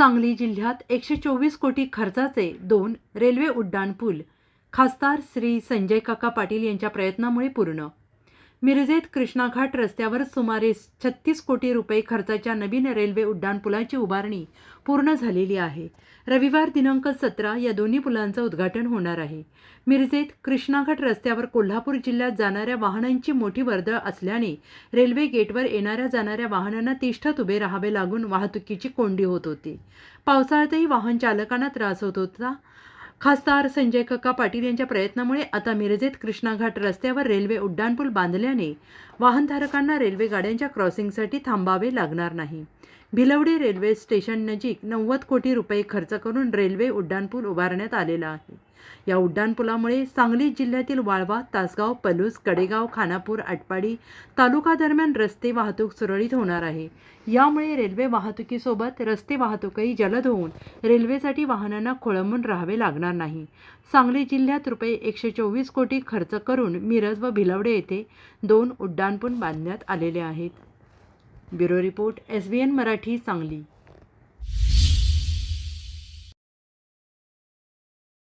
सांगली जिल्ह्यात एकशे चोवीस कोटी खर्चाचे दोन रेल्वे उड्डाणपूल खासदार श्री संजय काका पाटील यांच्या प्रयत्नामुळे पूर्ण. मिरजेत कृष्णाघाट रस्त्यावर सुमारे छत्तीस कोटी रुपये खर्चाच्या नवीन रेल्वे उड्डाणपुलाची उभारणी पूर्ण झालेली आहे. रविवार दिनांक सतरा या दोन्ही पुलांचं उद्घाटन होणार आहे. मिरजेत कृष्णाघाट रस्त्यावर कोल्हापूर जिल्ह्यात जाणाऱ्या वाहनांची मोठी वर्दळ असल्याने रेल्वे गेटवर येणाऱ्या जाणाऱ्या वाहनांना तिष्ठत उभे राहावे लागून वाहतुकीची कोंडी होत होती. पावसाळ्यातही वाहन चालकांना त्रास होत होता. खासदार संजय कक्का पाटील यांच्या प्रयत्नामुळे आता मिरजेत कृष्णाघाट रस्त्यावर रेल्वे उड्डाणपूल बांधल्याने वाहनधारकांना रेल्वे गाड्यांच्या क्रॉसिंगसाठी थांबावे लागणार नाही. भिलवडी रेल्वे स्टेशन नजीक नव्वद कोटी रुपये खर्च करून रेल्वे उड्डाणपूल उभारण्यात आलेला आहे. या उड्डाणपुलामुळे सांगली जिल्ह्यातील वाळवा तासगाव पलूस कडेगाव खानापूर आटपाडी तालुका दरम्यान रस्ते वाहतूक सुरळीत होणार आहे. यामुळे रेल्वे वाहतुकीसोबत रस्ते वाहतूकही जलद होऊन रेल्वेसाठी वाहनांना खोळंबून राहावे लागणार नाही. सांगली जिल्ह्यात रुपये एकशे चोवीस कोटी खर्च करून मिरज व भिलवडे येथे दोन उड्डाणपूल बांधण्यात आलेले आहेत. Bureau report S B N Marathi Sangli.